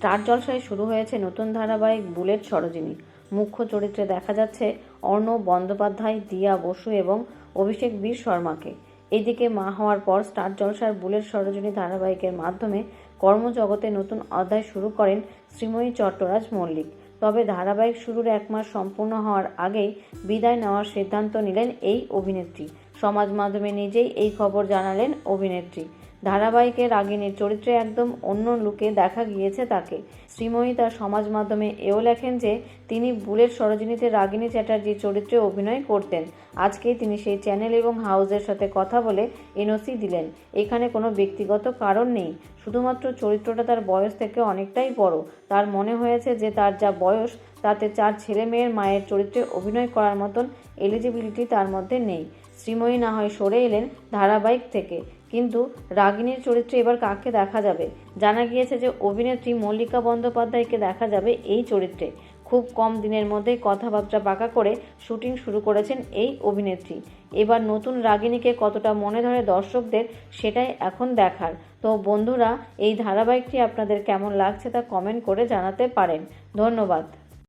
Star জলসায় শুরু হয়েছে নতুন ধারাবাহিক বুলেট সরোজিনী। মুখ্য চরিত্রে দেখা যাচ্ছে অর্ণব বন্দ্যোপাধ্যায়, দিয়া বসু এবং অভিষেক বীর শর্মাকে। এদিকে মা হওয়ার পর স্টার জলসার বুলেট সরোজিনী ধারাবাহিকের মাধ্যমে কর্মজগতে নতুন অধ্যায় শুরু করেন শ্রীময়ী চট্টরাজ মল্লিক। তবে ধারাবাহিক শুরুর এক মাস সম্পূর্ণ হওয়ার আগেই বিদায় নেওয়ার সিদ্ধান্ত নিলেন এই অভিনেত্রী। সমাজ মাধ্যমে নিজেই এই খবর জানালেন অভিনেত্রী। ধারাবাহিকের রাগিনীর চরিত্রে একদম অন্য লুকে দেখা গিয়েছে তাকে। শ্রীময়ী তার সমাজ মাধ্যমে এও লেখেন যে, তিনি বুলেট সরোজিনীতে রাগিনী চ্যাটার্জির চরিত্রে অভিনয় করতেন। আজকেই তিনি সেই চ্যানেল এবং হাউসের সাথে কথা বলে এনওসি দিলেন। এখানে কোনো ব্যক্তিগত কারণ নেই। শুধুমাত্র চরিত্রটা তার বয়স থেকে অনেকটাই বড়। তার মনে হয়েছে যে, তার যা বয়স, তাতে চার ছেলে মেয়ের মায়ের চরিত্রে অভিনয় করার মতন এলিজিবিলিটি তার মধ্যে নেই। শ্রীময়ী না হয় সরে এলেন ধারাবাহিক থেকে। কিন্তু রাগিনীর চরিত্রে এবার কাকে দেখা যাবে? জানা গিয়েছে যে অভিনেত্রী মল্লিকা বন্দ্যোপাধ্যায়কে দেখা যাবে এই চরিত্রে। খুব কম দিনের মধ্যেই কথাবার্তা পাকা করে শুটিং শুরু করেছেন এই অভিনেত্রী। এবার নতুন রাগিনীকে কতটা মনে ধরে দর্শকদের সেটাই এখন দেখার। তো বন্ধুরা, এই ধারাবাহিকটি আপনাদের কেমন লাগছে তা কমেন্ট করে জানাতে পারেন। ধন্যবাদ।